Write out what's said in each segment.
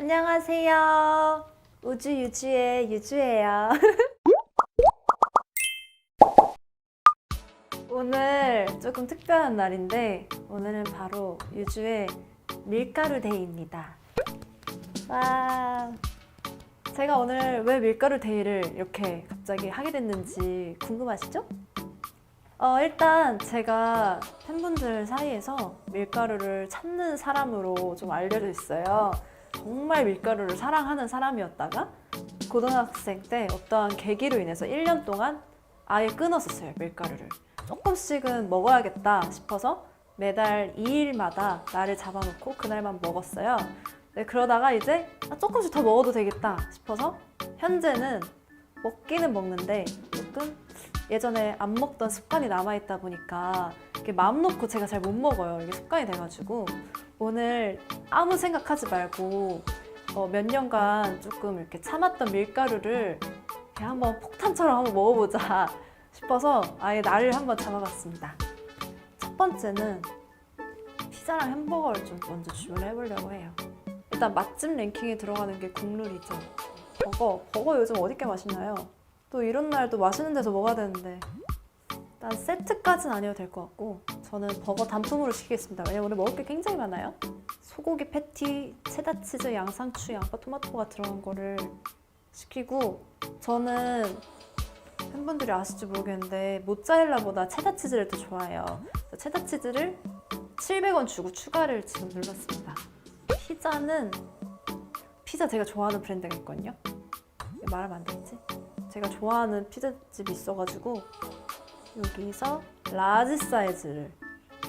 안녕하세요. 우주 유주의 유주예요. 오늘 조금 특별한 날인데 오늘은 바로 유주의 밀가루 데이입니다. 와. 제가 오늘 왜 밀가루 데이를 이렇게 갑자기 하게 됐는지 궁금하시죠? 어, 일단 제가 팬분들 사이에서 밀가루를 찾는 사람으로 좀 알려져 있어요. 정말 밀가루를 사랑하는 사람이었다가 고등학생 때 어떠한 계기로 인해서 1년 동안 아예 끊었었어요, 밀가루를. 조금씩은 먹어야겠다 싶어서 매달 2일마다 날을 잡아놓고 그날만 먹었어요. 네, 그러다가 이제 아, 조금씩 더 먹어도 되겠다 싶어서 현재는 먹기는 먹는데 조금 예전에 안 먹던 습관이 남아있다 보니까 이렇게 마음 놓고 제가 잘 못 먹어요. 이게 습관이 돼가지고 오늘 아무 생각하지 말고 어, 몇 년간 조금 이렇게 참았던 밀가루를 한번 폭탄처럼 한번 먹어보자 싶어서 아예 날을 한번 잡아봤습니다. 첫 번째는 피자랑 햄버거를 좀 먼저 주문해 보려고 해요. 일단 맛집 랭킹에 들어가는 게 국룰이죠. 버거, 버거 요즘 어디 게 맛있나요? 또 이런 날도 맛있는 데서 먹어야 되는데 일단 세트까지는 아니어도 될 것 같고 저는 버거 단품으로 시키겠습니다. 왜냐면 오늘 먹을 게 굉장히 많아요. 소고기 패티, 체다 치즈, 양상추, 양파, 토마토가 들어간 거를 시키고 저는 팬분들이 아실지 모르겠는데 모짜렐라보다 체다 치즈를 더 좋아해요. 그래서 체다 치즈를 700원 주고 추가를 지금 눌렀습니다. 피자는 피자 제가 좋아하는 브랜드가 있거든요. 말하면 안 되겠지? 제가 좋아하는 피자집이 있어가지고 여기서 라지 사이즈를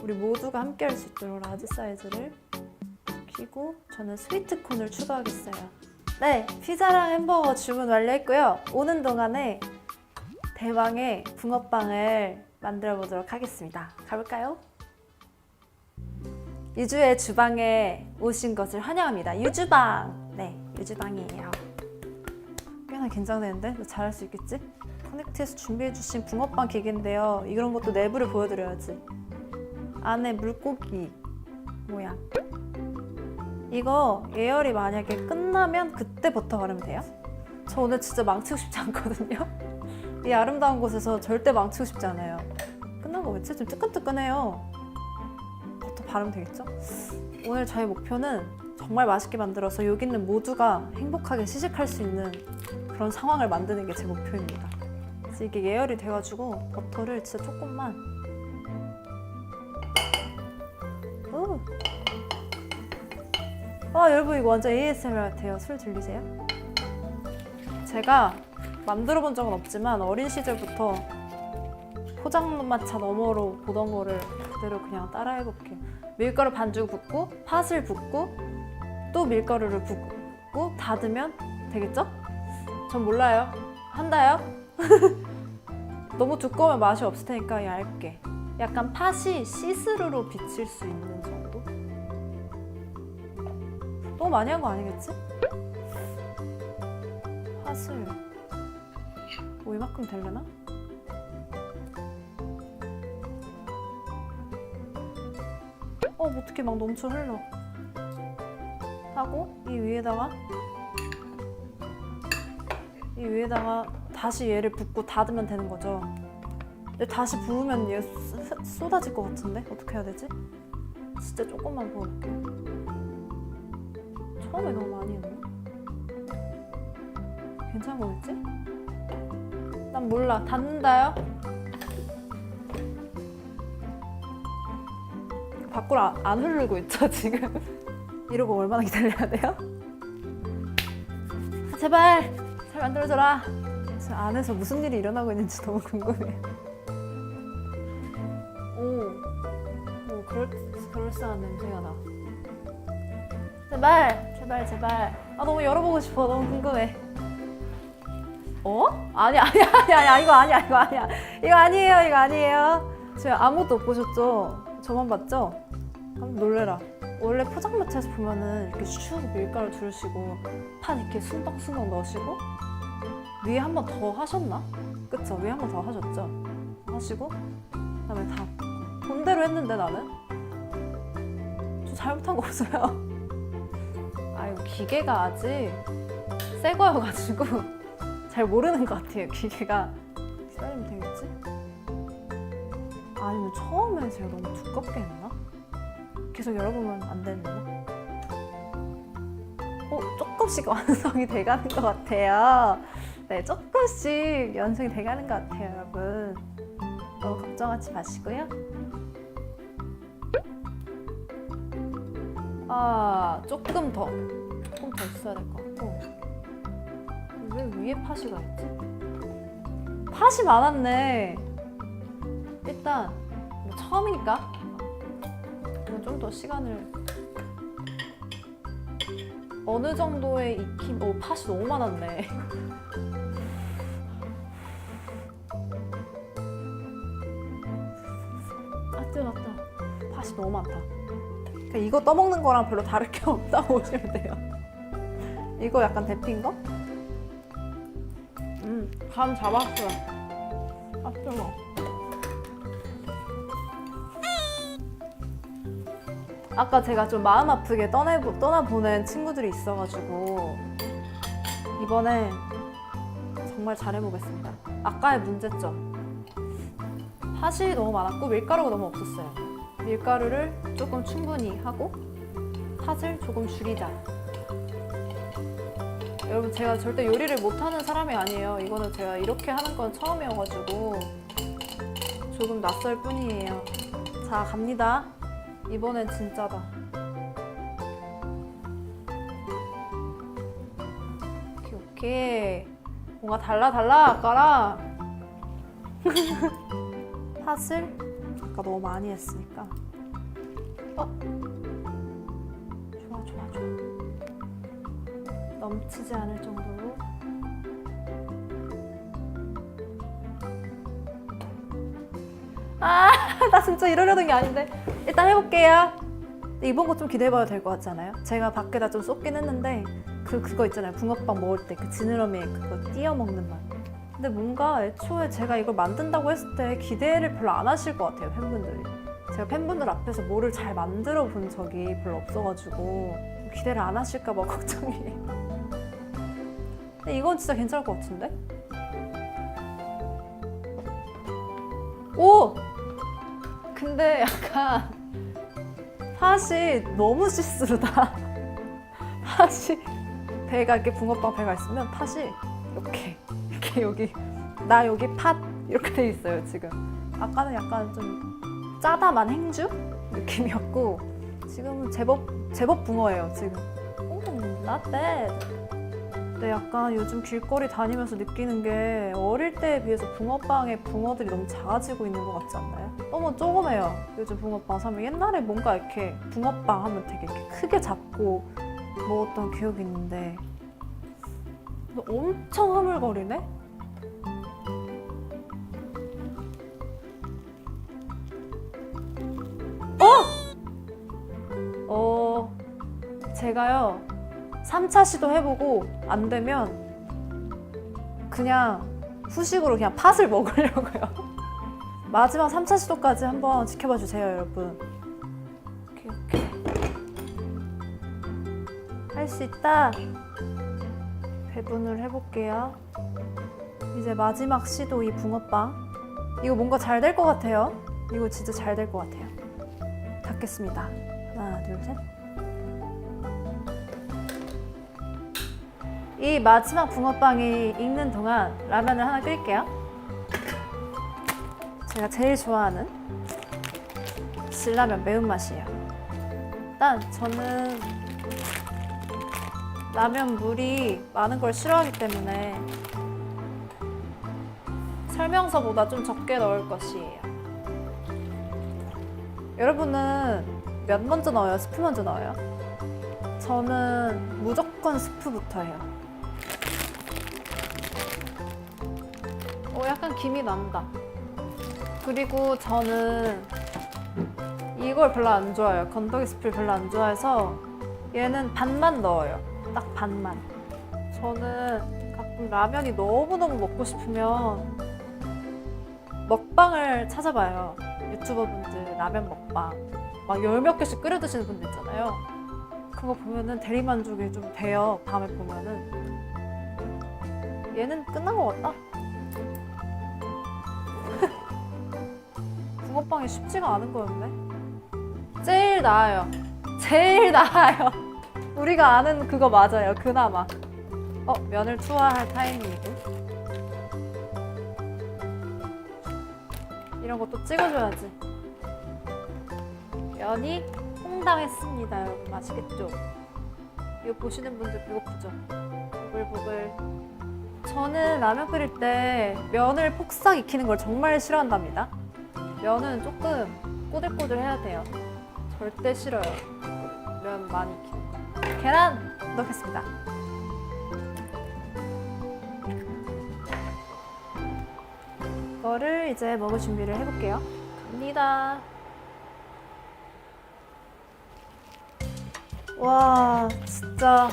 우리 모두가 함께 할 수 있도록 라지 사이즈를 시키고 저는 스위트 콘을 추가하겠어요. 네, 피자랑 햄버거 주문 완료했고요. 오는 동안에 대왕의 붕어빵을 만들어 보도록 하겠습니다. 가볼까요? 유주의 주방에 오신 것을 환영합니다. 유주방! 네, 유주방이에요. 꽤나 긴장되는데? 너 잘할 수 있겠지? 커넥트에서 준비해주신 붕어빵 기계인데요. 이런 것도 내부를 보여드려야지. 안에 물고기 모양. 이거 예열이 만약에 끝나면 그때부터 바르면 돼요. 저 오늘 진짜 망치고 싶지 않거든요. 이 아름다운 곳에서 절대 망치고 싶지 않아요. 끝난 거겠지? 좀 뜨끈뜨끈해요. 버터 바르면 되겠죠? 오늘 저의 목표는 정말 맛있게 만들어서 여기 있는 모두가 행복하게 시식할 수 있는 그런 상황을 만드는 게 제 목표입니다. 그래서 이게 예열이 돼가지고 버터를 진짜 조금만 오. 아 여러분 이거 완전 ASMR 같아요. 술 들리세요? 제가 만들어 본 적은 없지만 어린 시절부터 포장마차 너머로 보던 거를 그대로 그냥 따라해 볼게요. 밀가루 반죽 붓고 팥을 붓고 또 밀가루를 붓고 닫으면 되겠죠? 전 몰라요. 한다요? 너무 두꺼우면 맛이 없을 테니까 얇게. 약간 팥이 시스루로 비칠 수 있는 정도? 너무 많이 한 거 아니겠지? 팥을 뭐 이만큼 되려나? 어, 뭐 어떻게 막 넘쳐 흘러. 하고 이 위에다가 이 위에다가 다시 얘를 붓고 닫으면 되는 거죠. 다시 부으면 얘 쏟- 쏟아질 것 같은데 어떻게 해야 되지? 진짜 조금만 부을게. 처음에 너무 많이 했나? 괜찮은 거겠지? 난 몰라. 닫는다요? 밖으로 안, 안 흐르고 있죠 지금? 이러고 얼마나 기다려야 돼요? 아, 제발 잘 만들어줘라. 저 안에서 무슨 일이 일어나고 있는지 너무 궁금해. 오, 오 그럴 그럴싸한 냄새가 나. 제발, 제발, 제발. 아 너무 열어보고 싶어. 너무 궁금해. 어? 아니 아니 아니 아니 이거 아니야 이거 아니야 이거 아니에요 이거 아니에요. 제가 아무것도 못 보셨죠? 저만 봤죠? 깜 놀래라. 원래 포장마차에서 보면은 이렇게 슉 밀가루 두르시고 판 이렇게 순덕순덕 넣으시고 위에 한 번 더 하셨나? 그쵸? 위에 한 번 더 하셨죠? 하시고 그다음에 다 본대로 했는데 나는 저 잘못한 거 없어요. 아이고 기계가 아직 새 거여가지고 잘 모르는 것 같아요 기계가 기다리면 되겠지? 아니면 처음에 제가 너무 두껍게 했나? 계속 열어보면 안 되는 거? 어, 조금씩 완성이 돼가는 것 같아요. 네, 조금씩 완성이 돼가는 것 같아요, 여러분. 너무 걱정하지 마시고요. 아, 조금 더, 조금 더 있어야 될 것 같고. 왜 위에 파시가 있지? 팥이 많았네. 일단 뭐 처음이니까 좀 더 시간을 어느 정도의 익힘 오 팥이 너무 많았네. 아 뜨겁다 팥이 너무 많다. 그러니까 이거 떠먹는 거랑 별로 다를 게 없다고 보시면 돼요. 이거 약간 데핀 거? 음 감 잡았어요. 아 뜨거워 아까 제가 좀 마음 아프게 떠내, 떠나보낸 친구들이 있어가지고 이번에 정말 잘해보겠습니다. 아까의 문제점. 팥이 너무 많았고 밀가루가 너무 없었어요. 밀가루를 조금 충분히 하고 팥을 조금 줄이자. 여러분 제가 절대 요리를 못하는 사람이 아니에요. 이거는 제가 이렇게 하는 건 처음이어가지고 조금 낯설 뿐이에요. 자 갑니다. 이번엔 진짜다. 오케이, 오케이. 뭔가 달라, 달라, 아까랑. 팥을 아까 너무 많이 했으니까. 어? 좋아, 좋아, 좋아. 넘치지 않을 정도로. 아, 나 진짜 이러려던 게 아닌데. 일단 해볼게요. 이번 거 좀 기대해봐도 될 것 같지 않아요? 제가 밖에다 좀 쏟긴 했는데 그 그거 있잖아요. 붕어빵 먹을 때 그 지느러미에 그거 띄어 먹는 맛. 근데 뭔가 애초에 제가 이걸 만든다고 했을 때 기대를 별로 안 하실 것 같아요 팬분들이. 제가 팬분들 앞에서 뭐를 잘 만들어 본 적이 별로 없어가지고 기대를 안 하실까 봐 걱정이에요. 근데 이건 진짜 괜찮을 것 같은데? 오! 근데 약간 팥이 너무 시스루다. 팥이 배가 이렇게 붕어빵 배가 있으면 팥이 이렇게 이렇게 여기 나 여기 팥 이렇게 돼 있어요 지금. 아까는 약간 좀 짜다만 행주 느낌이었고 지금은 제법 제법 붕어예요 지금. 오, not bad. 근데 약간 요즘 길거리 다니면서 느끼는 게 어릴 때에 비해서 붕어빵의 붕어들이 너무 작아지고 있는 것 같지 않나요? 너무 조그매요. 요즘 붕어빵 사면 옛날에 뭔가 이렇게 붕어빵 하면 되게 이렇게 크게 잡고 먹었던 기억이 있는데 근데 엄청 흐물거리네? 어! 어, 제가요, 3차 시도 해보고 안 되면 그냥 후식으로 그냥 팥을 먹으려고요. 마지막 3차 시도까지 한번 지켜봐 주세요, 여러분. 할 수 있다. 배분을 해볼게요. 이제 마지막 시도 이 붕어빵. 이거 뭔가 잘 될 것 같아요. 이거 진짜 잘 될 것 같아요. 닫겠습니다. 하나, 둘, 셋. 이 마지막 붕어빵이 익는 동안 라면을 하나 끓일게요. 제가 제일 좋아하는 신라면 매운맛이에요. 일단 저는 라면 물이 많은 걸 싫어하기 때문에 설명서보다 좀 적게 넣을 것이에요. 여러분은 몇 먼저 넣어요? 스프 먼저 넣어요? 저는 무조건 스프부터 해요. 어, 약간 김이 난다. 그리고 저는 이걸 별로 안 좋아해요. 건더기 스프를 별로 안 좋아해서 얘는 반만 넣어요. 딱 반만. 저는 가끔 라면이 너무너무 먹고 싶으면 먹방을 찾아봐요. 유튜버분들 라면 먹방. 막 열 몇 개씩 끓여 드시는 분들 있잖아요. 그거 보면은 대리만족이 좀 돼요. 밤에 보면은. 얘는 끝난 것 같다. 붕어빵이 쉽지가 않은 거였네. 제일 나아요. 제일 나아요. 우리가 아는 그거 맞아요. 그나마. 어, 면을 투하할 타이밍이고. 이런 것도 찍어줘야지. 면이 홍당했습니다, 여러분. 맛있겠죠? 이거 보시는 분들 배고프죠? 보글보글. 저는 라면 끓일 때 면을 폭삭 익히는 걸 정말 싫어한답니다. 면은 조금 꼬들꼬들 해야 돼요. 절대 싫어요. 면 많이 익히는 거. 계란 넣겠습니다. 이거를 이제 먹을 준비를 해볼게요. 갑니다. 와, 진짜.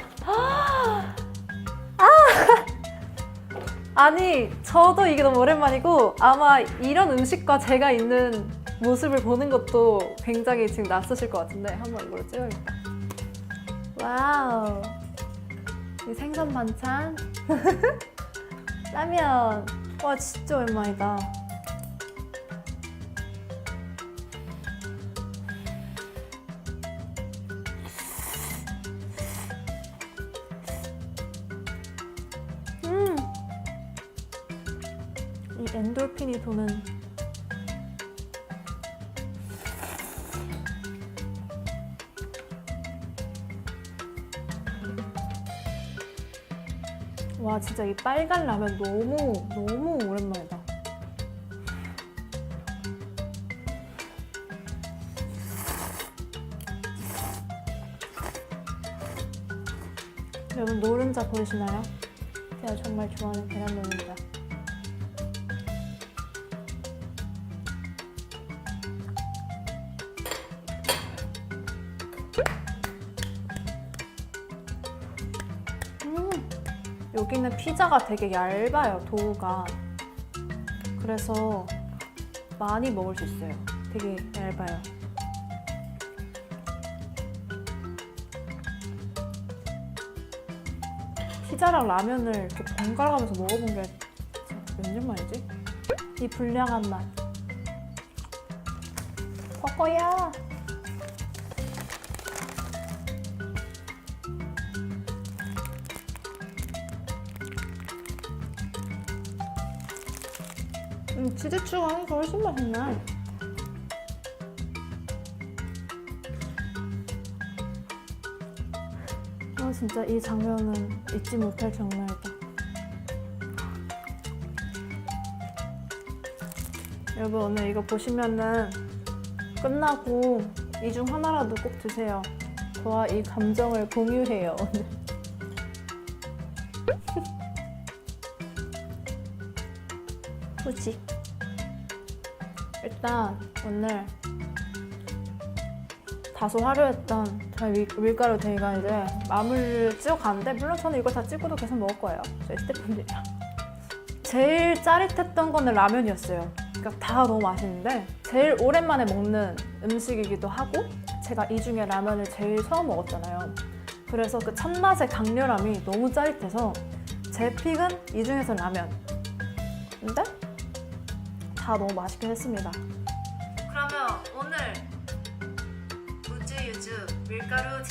아니, 저도 이게 너무 오랜만이고, 아마 이런 음식과 제가 있는 모습을 보는 것도 굉장히 지금 낯서실 것 같은데, 한번 이걸로 찍어야겠다. 와우. 이 생선 반찬. 라면. 와, 진짜 오랜만이다. 이 엔돌핀이 도는 와 진짜 이 빨간 라면 너무 너무 오랜만이다. 여러분 노른자 보이시나요? 제가 정말 좋아하는 계란 노른자. 여기는 피자가 되게 얇아요, 도우가. 그래서 많이 먹을 수 있어요. 되게 얇아요. 피자랑 라면을 이렇게 번갈아 가면서 먹어본 게 몇 년 만이지? 이 불량한 맛. 버거야. 음, 치즈 추가하니까 훨씬 맛있네. 아 진짜 이 장면은 잊지 못할 장면이다. 여러분 오늘 이거 보시면은 끝나고 이 중 하나라도 꼭 드세요. 저와 이 감정을 공유해요 오늘. 후식. 일단 오늘 다소 화려했던 저희 밀, 밀가루 데이가 이제 마무리를 찍어 가는데 물론 저는 이걸 다 찍고도 계속 먹을 거예요. 저희 스태프분들이랑. 제일 짜릿했던 거는 라면이었어요. 그러니까 다 너무 맛있는데 제일 오랜만에 먹는 음식이기도 하고 제가 이 중에 라면을 제일 처음 먹었잖아요. 그래서 그 첫맛의 강렬함이 너무 짜릿해서 제 픽은 이 중에서 라면. 근데 다 너무 맛있긴 했습니다. 그러면 오늘 우주 유주 밀가루